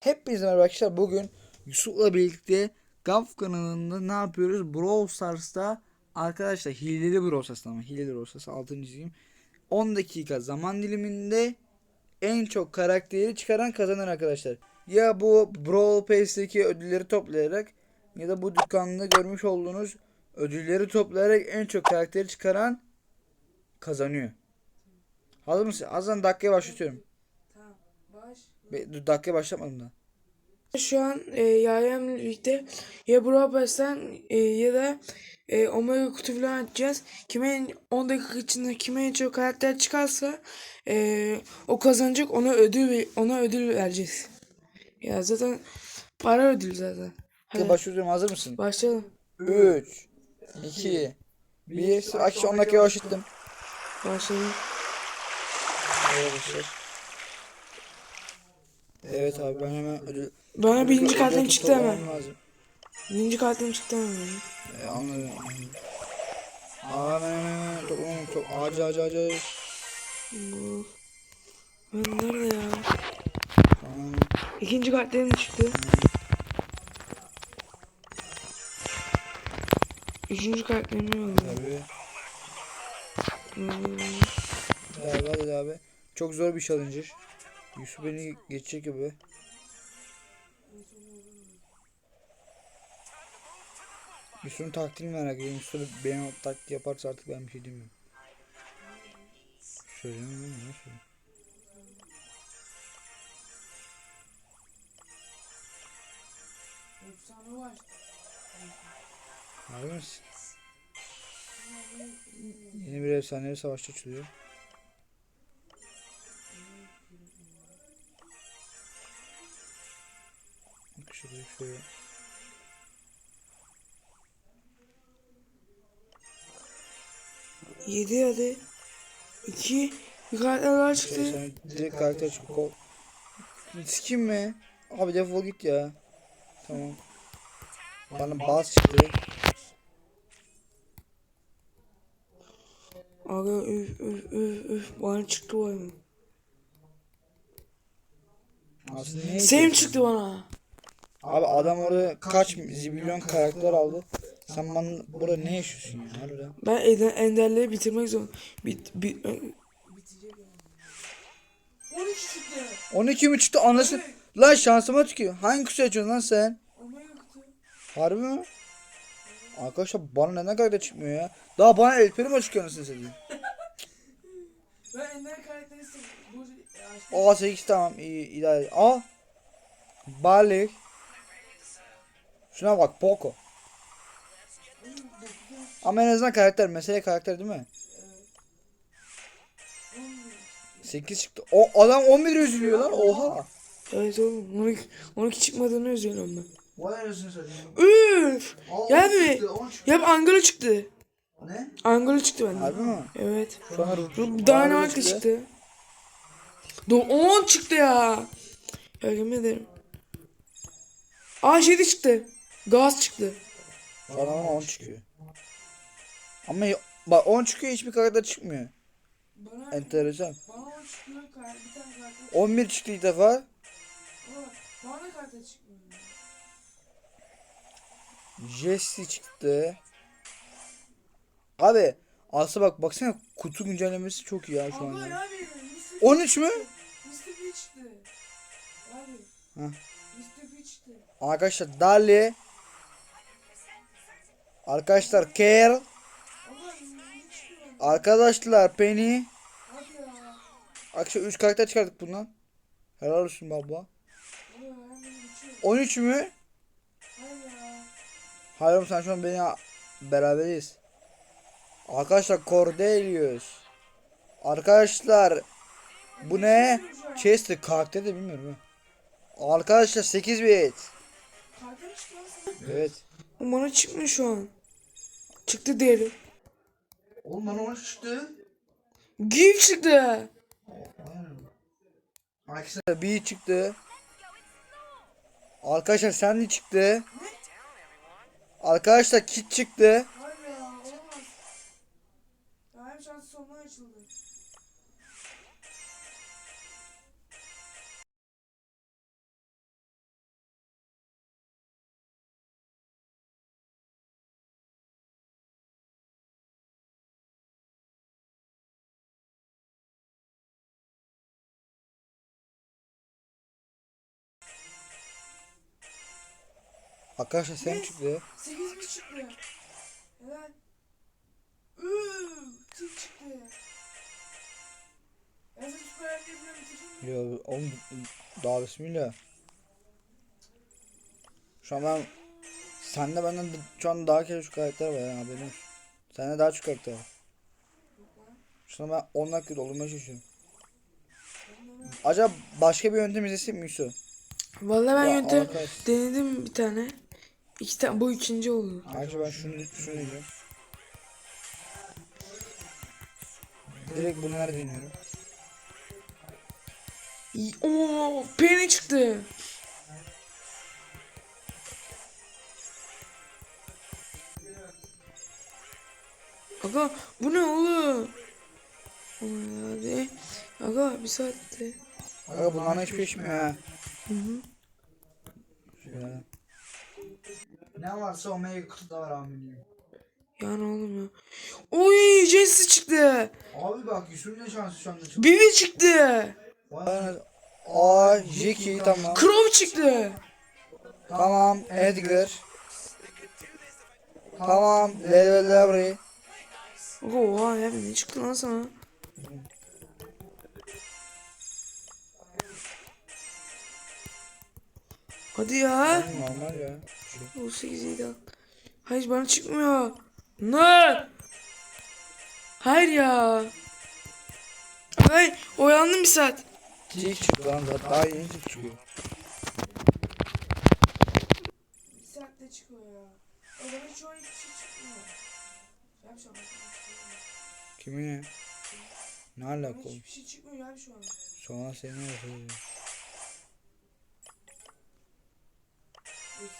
Hepinize merhaba arkadaşlar. Bugün Yusuf'la birlikte Gaf kanalında ne yapıyoruz? Brawl Stars'ta arkadaşlar hileli Brawl Stars'ta ama hileli Brawl Stars altını çizeyim. 10 dakika zaman diliminde en çok karakteri çıkaran kazanır arkadaşlar. Ya bu Brawl Pass'teki ödülleri toplayarak ya da bu dükkanda görmüş olduğunuz ödülleri toplayarak en çok karakteri çıkaran kazanıyor. Hazır mısın? Hazır dakikaya başlatıyorum. Dur, dakikaya başlatmadım da. Şu an e, Yaren'le birlikte ya Brawl e, ya da e, Omega kutu falan açacağız. Kime en- 10 dakika içinde kime en çok karakter çıkarsa e, o kazanacak ona ödül ona ödül vereceğiz. Ya zaten para ödül zaten. Hadi Başlıyorum. Hazır mısın? başlayalım. 3 2 1 Akış 10 dakika başlattım. Başlayalım. Arkadaşlar. Evet abi ben hemen ödül Bana birinci kartım çıktı hemen. lazım. Birinci kartım çıktı hemen. E, anladım. Aa hemen hemen toplamam çok acil acil acil. Bu- Ben nerede ya? Tamam. İkinci kartlarım çıktı. Üçüncü kartlarım ne oldu? Tabii. Hmm. Hadi abi abi. Çok zor bir challenger. Yusuf beni geçecek gibi. Yusuf'un taktiğini merak ediyorum. Yusuf benim o yaparsa artık ben bir şey demiyorum. Söyleyeyim mi? Nasıl? Harbi misin? Yeni bir efsanevi savaşçı açılıyor. Bak şuraya şöyle. Yedi hadi. İki. Bir kartlar daha Şöyle çıktı. sana direkt karakter çıkıyor. Kol. Sikim mi? Abi defol git ya. Tamam. Bana bas çıktı. Aga üf üf üf üf. Bana çıktı var mı? Sevim çıktı bana. Abi adam orada kaç zibilyon karakter aldı. Sen bana burada ne yaşıyorsun ya harbiden? Ben enden, enderleri bitirmek zorunda. Bit, bit, 12 çıktı. 12 mi çıktı anasını? Lan şansıma tüküyor. Hangi kuşu açıyorsun lan sen? Harbi mi? Arkadaşlar bana neden karakter çıkmıyor ya? Daha bana el peri mi çıkıyor anasını satayım? Ben ender karakteri bu Aa 8 tamam iyi idare. Aa Balık. Şuna bak Poco. Ama en azından karakter. Mesele karakter değil mi? 8 çıktı. O adam 11 üzülüyor lan. Oha. Evet oğlum 12, 12 çıkmadığını üzülüyorum ben. Vay anasını satayım. Üf! Ya bir ya bir Angelo çıktı. Ne? Angelo çıktı bende. Harbi mi? Evet. Sonra Dynamite çıktı. Do 10 çıktı ya. Ya yemin ederim. Aa şey de çıktı. Gaz çıktı. Bana ama 10 çıkıyor. Ama ya- bak 10 çıkıyor hiçbir karakter çıkmıyor. Bana, Enteresan. bana 10 çıkıyor. Bir tane kartı. 11 çıktı ilk defa. Bana da kartı çıkmıyor. Jesse çıktı. Abi aslında bak baksana kutu güncellemesi çok iyi ya şu an. Ama ya. abi. 13 mü? Mr. P çıktı. Abi. Mr. P çıktı. Arkadaşlar Dali. Arkadaşlar Care. Arkadaşlar Penny. Arkadaşlar 3 karakter çıkardık bundan. Helal olsun baba. Abi hemen geçiyor. 13 mü? Hayır ya. Hayır oğlum sen şu an beni beraberiz. Arkadaşlar Cordelius. Arkadaşlar bu ne? Chester karakter de bilmiyorum ha. Arkadaşlar 8 bit. Evet. O Bana çıkmıyor şu an. Çıktı diyelim. Oğlum bana 13 çıktı. Give çıktı. Arkadaşlar bir çıktı. Arkadaşlar Sandy çıktı. Arkadaşlar Kit çıktı. Arkadaşlar sen çıktı. 8 mi çıktı? Evet. Çıktı. Ya süper oğlum daha bismillah. Şu an ben sende benden de- şu an daha çok karakter var ya haberin olsun. Sende daha çok karakter var. Şu an ben 10 dakika doldurmaya çalışıyorum. Acaba başka bir yöntem izlesin mi Yusuf? Vallahi ben Ya yöntem arkadaş. denedim bir tane. İki tane bu ikinci oldu. Bence ben şunu şunu diyeceğim. Direkt bunları deniyorum. Oo, peynir çıktı. Aga bu ne oğlum? Hadi. Aga bir saatte. Aga bunlarla hiçbir işim ya. Hı hı. Şöyle. Ne varsa omega kutuda var amirim. Yani oğlum ya. Oy Jesse çıktı. Abi bak Yusuf'un ne şansı şu anda çok. Bibi çıktı. Aa Jiki tamam. Crow çıktı. Tamam Edgar. Tamam Level Library. Oha ya ne çıktı lan sana? Hadi ya. Normal ya. 18 7 al. Hayır bana çıkmıyor. Ne? Hayır ya. Hayır oyalandım bir saat. Jik çıktı lan zaten daha yeni çıkıyor. Bir saatte çıkıyor ya. O bana şu an hiçbir şey çıkmıyor. Yapacağım. Kimin ya? Ne alaka hiçbir şey çıkmıyor abi şu an. Sonra seni yapıyor. Efsaneler falan da çıkmıyor. Hadi be.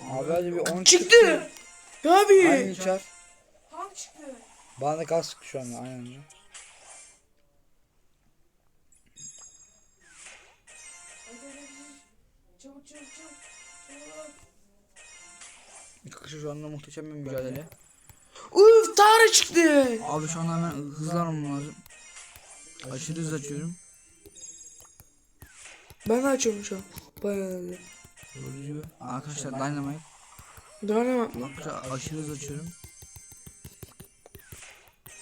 Abi hadi bir 10 Çıktı. Ya abi. Aynı çar. Hangi çıktı? Bana da kas çıktı şu anda aynen. Çabuk çabuk çabuk. Çabuk. Arkadaşlar şu anda muhteşem bir mücadele. Uf Tara çıktı. Abi şu anda hemen hızlanmam lazım. Aşırı hız açıyorum. Ben açıyorum şu an. Bayağı öyle. Yorucu Arkadaşlar Dynamite. Dynamite mı? Arkadaşlar aşırı hız açıyorum.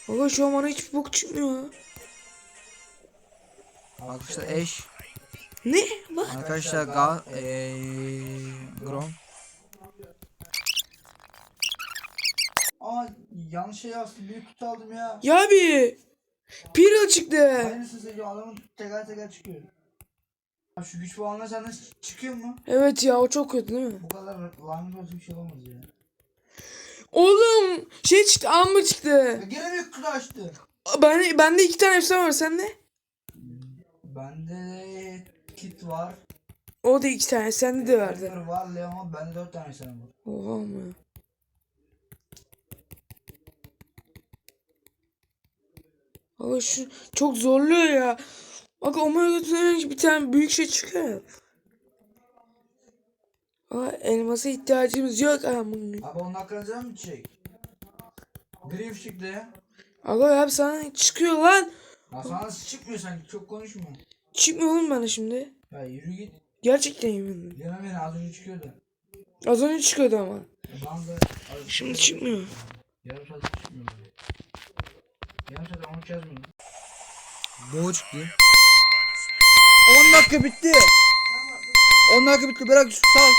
Aga şu an bana hiçbir bok çıkmıyor. Arkadaşlar Ash. Ne? Bak. Arkadaşlar Ga eee Grom. Aa yanlış şey yazdım. Büyük kutu aldım ya. Ya abi. Piril çıktı. Aynısı seçiyor. Adamın teker teker çıkıyor. Ya Şu güç puanları sende çıkıyor mu? Evet ya o çok kötü değil mi? Bu kadar lanet olsun bir şey olamaz ya. Oğlum şey çıktı Amber çıktı. Ya gene bir kutu açtı. Ben bende iki tane efsane var sende. Bende kit var. O da iki tane sende de verdi. Edgar var. Leon var. Bende dört tane sana var. Oha mı? Aga şu çok zorluyor ya. Aga Omega götüren bir tane büyük şey çıkıyor. Aa elmasa ihtiyacımız yok ama. Abi onun hakkında mı çek? Griff çıktı ya. Aga ya sana çıkıyor lan. Ya sana nasıl çıkmıyor sanki çok konuşma. Çıkmıyor oğlum bana şimdi. Ya yürü git. Gerçekten yeminle. Leon beni az önce çıkıyordu. Az önce çıkıyordu ama. Ben de Şimdi çıkmıyor. yarım saat çıkmıyor. Yarım saat onu yazmıyor. Boğa çıktı. 10 dakika bitti. 10 dakika bitti bırak Yusuf sal.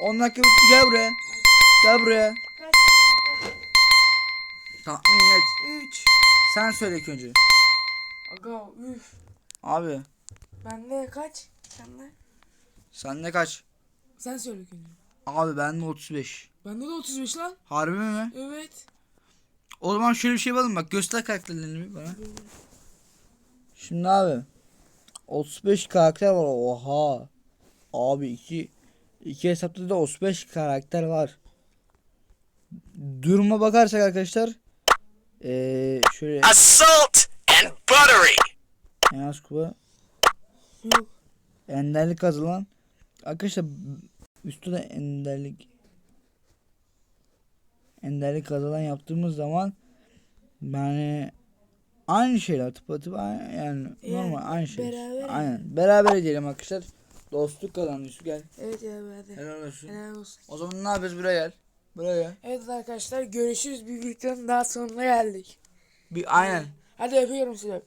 10 dakika bitti gel buraya. Gel buraya. Tahmin et. 3. Sen söyle ilk önce. Aga üf. Abi Bende kaç? Sende? sende kaç? Sen söyle ilk önce. Abi bende 35. Bende de 35 lan. Harbi mi? Evet. O zaman şöyle bir şey yapalım bak göster karakterlerini bana. Şimdi abi 35 karakter var oha. Abi iki iki hesapta da 35 karakter var. Duruma bakarsak arkadaşlar eee şöyle Assault and buttery. en az Yok. enderlik kazılan arkadaşlar üstte de enderlik enderlik kazılan yaptığımız zaman yani aynı şeyler tıpatıp aynı, yani normal aynı şey. beraber. Aynen. Beraber diyelim arkadaşlar. Dostluk kazandı Yusuf gel. Evet ya hadi. Helal olsun. Helal olsun. O zaman ne yapıyoruz buraya gel. Buraya gel. Evet arkadaşlar görüşürüz. Bir videonun daha sonuna geldik. Bir aynen. Hadi öpüyorum sizi.